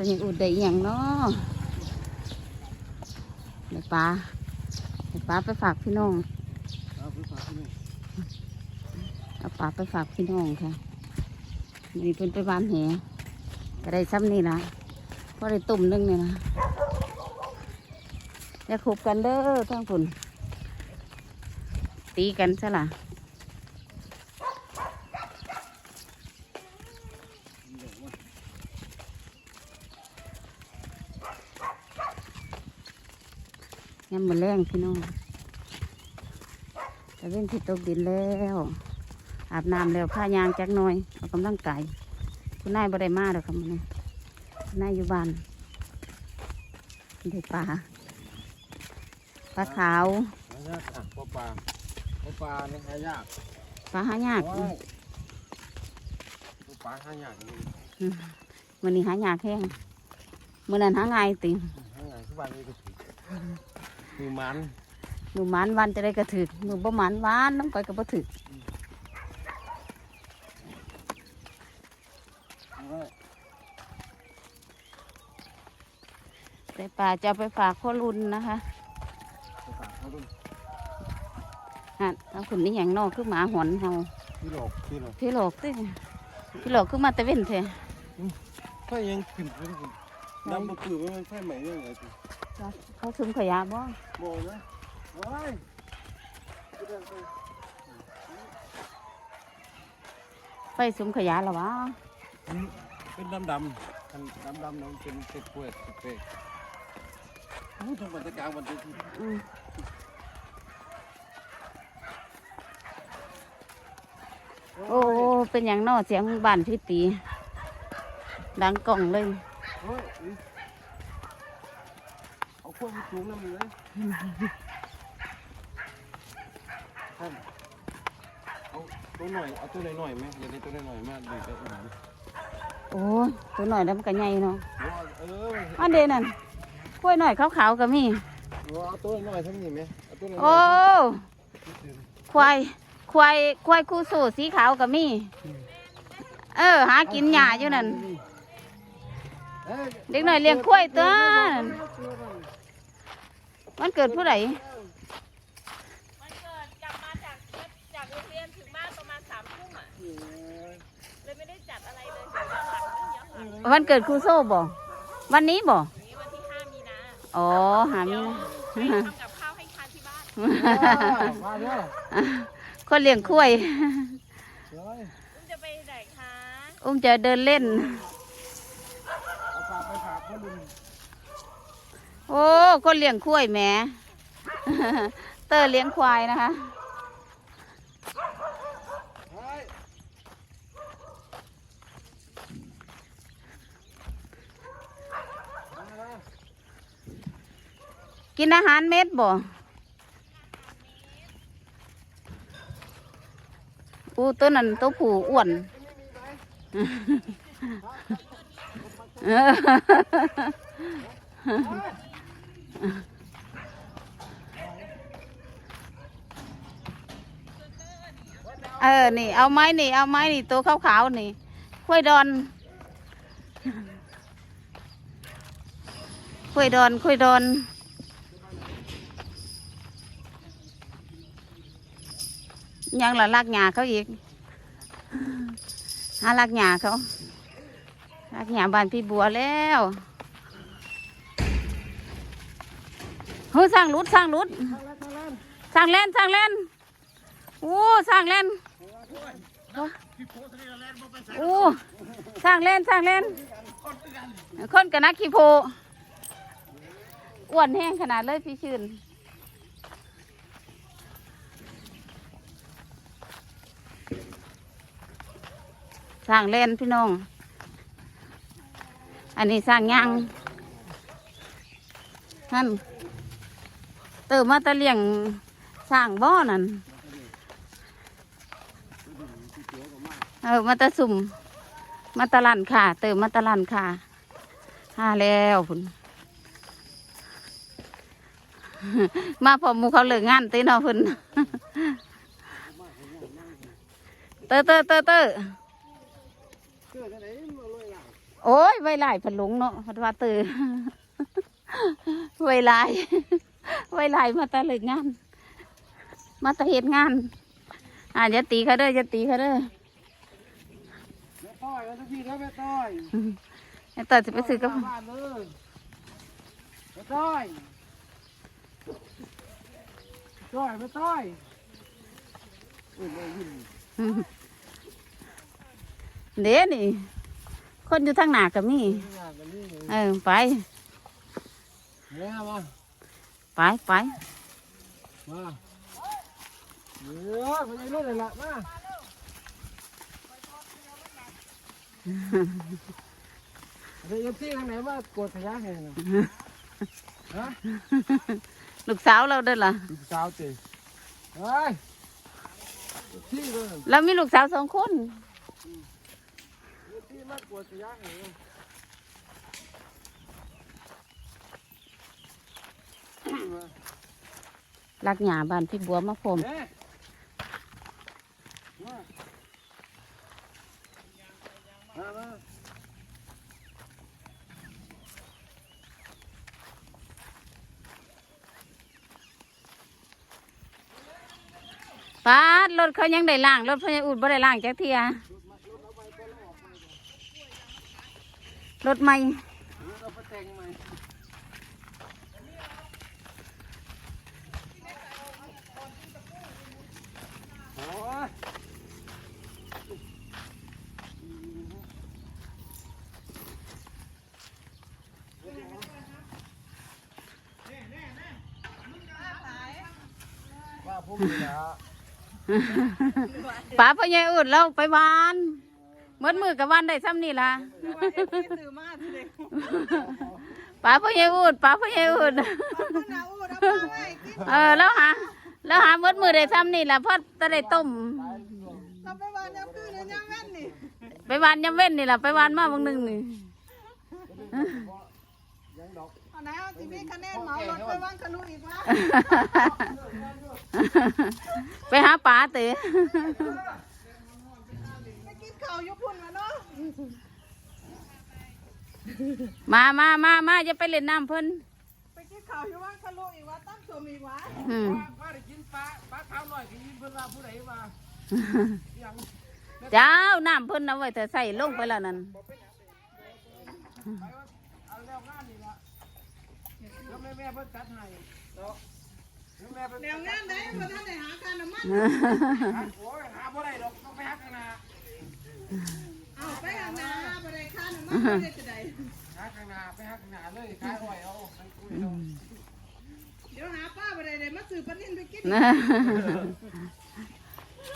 เป็นยังอุดได้อย่างเนาะเดี๋ยวปลาเดี๋ยวปลาไปฝากพี่น้องเอาปฝากที่นี่เอาปลาไปฝากพี่น้องค่ะนี่เป็นไปบ้านแหก็ได้ซ้ำนี่นะพอได้ตุ่มนึงนี่นะอย่าขบกันเด้อทั้งคุณตีกันซะล่ะ ยามมือแรงพี่น้องแต่เว้นที่ตกดินแล้ว อาบน้ำแล้วผ้ายางจักหน่อยออกกำลังกายคุณนายบ่ได้มาหรอกครับมื้อนี้คุณนายอยู่บ้านได้ปลาปลาขาวหายากอะปลาปลาปลาปลาเนี่ยหายากปลาหายากโอ้ยปลาปลาหายากนี่มันนี้หายากแห้งมื่อนั้นหาง่ายติหายากที่บ้านนี่ก็ ถือคือมันมือหมันวันจะได้กระถึกมือบ่หมันหวานน้ำก้อยก็บ่ถึกเอาไว้แต่ปลาจะเอาไปฝากพ่อรุ่นนะคะปลาปลาเขาดูฮะเอาขุนนี่อย่างนอกคือหมาหอนเฮาที่หลอกที่หลอกพี่หลอกติพี่หลอกคือมาแตะเว้นแท้ไฟยังขึ้นขึ้นขึ้นน้ำมันปื้อมันไฟใหม่ยังไงสิ เขาซุมขยะบ่มองนะโอ้ยที่เดินไปไฟซุมขยะหรอวะมันเป็นดำดำมันดำดำๆเนาะเป็นเป็นเปลือกเป็นเปลือกโอ้ยทำบรรยากาศวันนี้อืมโอ้ เป็นอย่างนอเสียงบ้านพี่ตี ดังกล่องเลยเฮ้ยอุ๊ยเอา ขั้วมันสูงนั่นเลยท่านเอาตัวหน่อย เอาตัวหน่อยๆไหมอย่าได้ตัวหน่อยๆมากดีแต่หนาโอ้ยตัวหน่อยแล้วมันก็ใหญ่เนาะเอออันเดนั่นกล้วยหน่อยขาวๆก็มีเอาตัวหน่อยๆทั้งนี้ไหมเอาตัวหน่อยๆโอ้ควายควายควายคู่สู่สีขาวก็มี เออ หากินหญ้าอยู่นั่นอ้ยเด็กหน่อยเลี้ยงควายตัวนั้น มันเกิดผู้ใดวันเกิดกลับมาจากเย็บจากโรงเรียนถึงบ้านประมาณสามทุ่มอะเลยไม่ได้จัดอะไรเลยเดี๋ยวย้อนหลังเดี๋ยวย้อนหลังวันเกิดครูโซ่บ่วันนี้บ่นี้วันที่ห้ามีนาอ๋อหามีนะให้ทำกับข้าวให้ทานที่บ้านมาเด้อคนเลี้ยงควายเดี๋ยวอุ้มจะไปไหนคะอุ้มจะเดินเล่นเอาฝากไปฝากพ่อลุง โอ้คนเลี้ยงควายแหมเตอร์เลี้ยงควายนะคะ กินอาหารเม็ดบ่อู้ตัวนั้นตัวผูอ้วนเออ เออ นี่ เอาไม้นี่ เอาไม้นี่ ตัวขาวๆ นี่ห้วยดอนห้วยดอนห้วยดอน ยังละลักหยาเขาอีก หาลักหยาเขาลักหยาบ้านพี่บัวแล้ว เฮ้ยสร้างรุดสร้างรุดสร้างเล่นสร้างเล่นโอ้สร้างเล่นโอ้สร้างเล่นสร้างเล่นคนกับนักขี้โพอ้วนแห้งขนาดเลยพี่ชื่นสร้างเล่นพี่น้อง อันนี้สร้างยางนั่น เติมมาตะเลียงสร้างบ่อนั่นเออมาตะสุ่ม มาตะลันค่ะ เติมมาตะลันค่ะหาแล้วคุณมาพอมูเขาเลิกงานตีเนอพุ่นเตอเตอเตอเตอเกิดอะไรมาเลยล่ะโอ้ยไวไล่ผันหลงเนาะพัดว่าตื่นไวไล่ ไวไล่มาแตะเลิกงาน มาแตะเหตุงาน อ่าจะตีเขาเด้อจะตีเขาเด้อแม่ต้อยเอาสักทีนะแม่ต้อยไอ้ต่อจะไปซื้อกับบ้านเลยแม่ต้อยต้อยแม่ต้อยอุ้ยไม่ยินเด้นี่ คนอยู่ทางหน้าก็มีงานกันนี่เออไปแม่มา ไปไปมาเดี๋ยวไปรุ่นเลยละมาเดี๋ยวที่ทางไหนว่ากดขยะให้นะฮะลูกสาวเราเด้อล่ะลูกสาวตีเฮ้ยที่เลยเรามีลูกสาวสองคนที่มากดขยะให้นะ รักหยาบ้านพี่บัวมาพมป้ารถเขายังได้ล่าง รถพญาอุดบ่ได้ล่างจักเทียรถใหม่ ป้ปาพ่อใหญ่อุดเราไปวานเมื่อมือกับวานได้ซ้ำนี่ล่ะป๋าพ่อใหญ่อุดป๋าพ่อใหญ่อุดเออแล้วฮะ แล้วหาเมื่อมือได้ซ้ำนี่ล่ะเพราะจะได้ต้ม เราไปวานยำคืนในยำแว่นนี่ไปวานยำเว้นนี่ล่ะไปวานมาบางหนึงนี่เอาไหนเอาที่มีคะแนนเหมารถไปวานขนุนอีกวะไปหาป๋าเต๋ไปกินข้าวยุพุ่นมาเนาะ มามามามาจะไปเล่นน้ำเพิ่นไปกิน ข้าวยุวานขนุนอีกวะตั้งชมอีกวะอืมว่าได้กินปลาปลาขาวหน่อยกินเพิ่นว่าผู้ใดว่าอย่างเจ้าน้ำเพิ่นเอาไว้แต่ใส่ลงไปแล้วนั่นเอาแล้วงานนี่ละแล้วแม่แม่เพิ่นจัดให้เนาะแล้วแม่เพิ่นเดี๋ยวงานไหนมาท่านไหนหาการน้ำมันโอ้ยหาบ่ได้ดอกต้องไปหักกันนะเอาไปหานาไปได้ค่าน้ำมันไม่ได้จะได้ หักกันนะไปหักกันนะเลยขายอ้อยเอาไปคุยเอาเดี๋ยวหาป้าไปได้เลยมาซื้อปลานิ่นไปกิน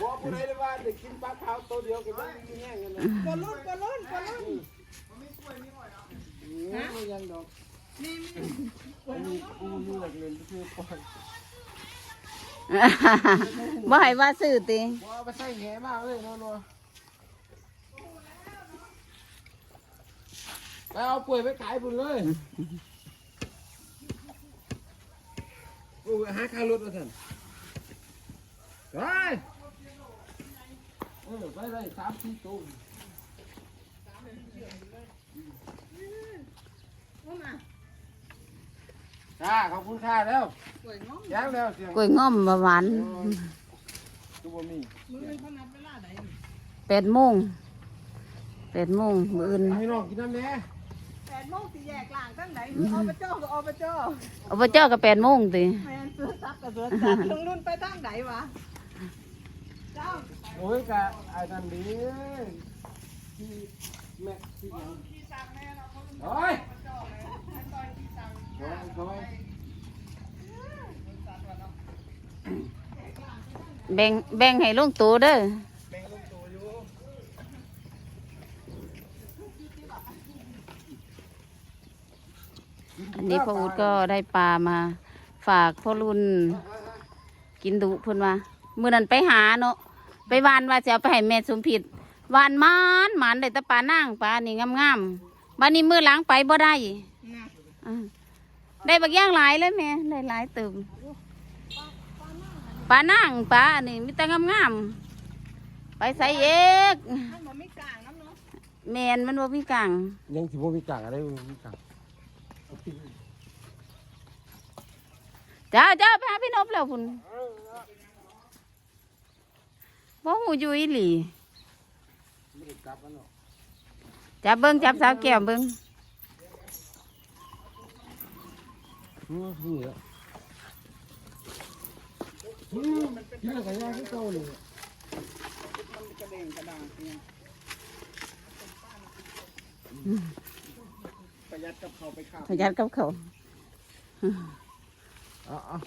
บ่ผู้ใดได้ว่าได้กินปลาขาวตัวเดียวก็บ่มีแห้งกันเลยปลาลุ่นปลาลุ่นปลาลุ่นฮะยังดอกมีมีอันนี้กูอยู่หลักเงินคือปล่อยบ่ให้ว่าซื้อติบ่าไปใส่แหมากเลยเนาะเนาะ ไปเอาป่วยไปขายบุญเลยโอ้ยหาค่ารถมาท่านไปเออไปเลยสามสี่ตัวเอามาค่ะขอบคุณค่ะแล้วสวยงามแจ้งแล้วเสียงกล้วยง่อมบ่หวานตัวบ่มีมือเป็นขนาดเวลาไหน แปดโมงแปดโมงมื้ออื่น ให้น้องกินน้ำแน่ แปดโมงสี่แยกล่างตั้งไหนมือเอาไปเจ้าก็เอาไปเจ้าอบเจ้าก็แปดโมงติแมนซื้อซับกับซื้อซับลุงรุ่นไปทางไหนวะเจ้าโอ้ยกะไอ้นั่นดีที่แม่ที่หยังโอ้ยโอ้ยโอ้ยแบ่งแบ่งให้ลงตัวเด้อ อันนี้พ่ออุดก็ได้ปลามา ฝากพ่อรุ่น กินดุเพิ่นว่ามื้อนั้นไปหาเนาะไปวานว่าจะเอาไปให้แม่สมผิดวานมานหมานได้แต่ปลานางปลานี่งามๆบัดนี้มื้อหลังไปบ่ได้น่ะอ่าได้บักอย่างหลายเลยแม่ได้หลายเติมปลานางปลาอันนี้มีแต่งามๆไปใส่เอกมันบ่มีกลางน้ำเนาะแมนมันบ่มีกลางยังสิบ่มีกลางอะไรบ่มีกลางเจ้าเจ้าไปหาพี่นพแล้วพุ่นบ่หูอยู่อีหลีไม่ได้กลับแล้วเนาะจับเบิ้งจับสาวแก้วเบิ้งอืมนี่แหละอืมกินแล้วก็ยากคือเก่าเลย ประหยัดกับเขาไปข้าวพยัดกับเขาอะอะ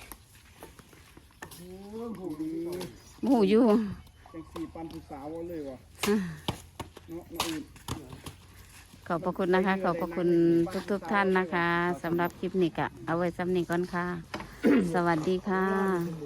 โอ้ยผู้ดีบ่หูอยู่จังสี่ปันผู้สาวเอาเลยวะเนาะน้องอื่นขอบพระคุณนะคะ ขอบพระคุณทุกๆท่านนะคะสำหรับคลิปนี้กะเอาไว้ซ้ำนี้ก่อนค่ะ สวัสดีค่ะ